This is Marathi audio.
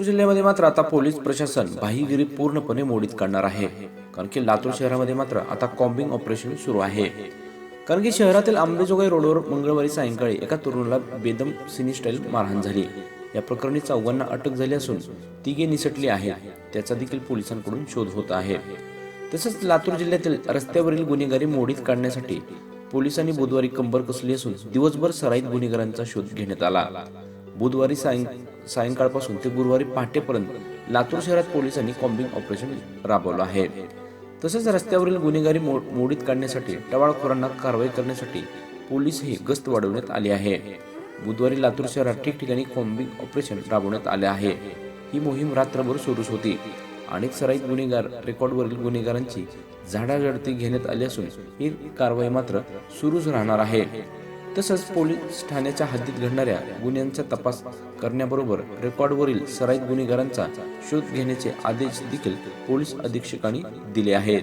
लातूर जिल्ह्यामध्ये मात्र आता पोलीस प्रशासन भाईगिरी पूर्णपणे मोडीत काढणार आहे. कारण की लातूर शहरामध्ये मात्र आता कॉम्बिंग ऑपरेशन सुरू आहे. कारण की शहरातील आंबेजोगाई रोडवर मंगळवारी सायंकाळी एका तरुणाला बेदम सिनी स्टाईल मारहाण झाली. या प्रकरणी चौघांना अटक झाली असून तिघे निसटली आहेत. त्याचा देखील पोलिसांकडून शोध होत आहे. तसंच लातूर जिल्ह्यातील रस्त्यावरील गुन्हेगारी मोडीत काढण्यासाठी पोलिसांनी बुधवारी कंबर कसली असून दिवसभर सराईत गुन्हेगारांचा शोध घेण्यात आला. बुधवारी सायं सायंकाळपासून ते गुरुवारी पहाटेपर्यंत लातूर शहरात पोलिसांनी कॉम्बिंग ऑपरेशन राबवलं आहे. तसेच रस्त्यावरील गुन्हेगारी मो- मोडीत काढण्यासाठी टवाळखोरांना कारवाई करण्यासाठी पोलीस ही गस्त वाढवण्यात आली आहे. बुधवारी लातूर शहरात ठिकठिकाणी कॉम्बिंग ऑपरेशन राबवण्यात आले आहे. ही मोहीम रात्रभर सुरूच होती. अनेक सराईत गुन्हेगार रेकॉर्डवरील गुन्हेगारांची झाडाझडती घेण्यात आली असून ही कारवाई मात्र सुरूच राहणार आहे. तसंच पोलीस ठाण्याच्या हद्दीत घडणाऱ्या गुन्ह्यांचा तपास करण्याबरोबर रेकॉर्डवरील सराईत गुन्हेगारांचा शोध घेण्याचे आदेश देखील पोलीस अधीक्षकांनी दिले आहेत.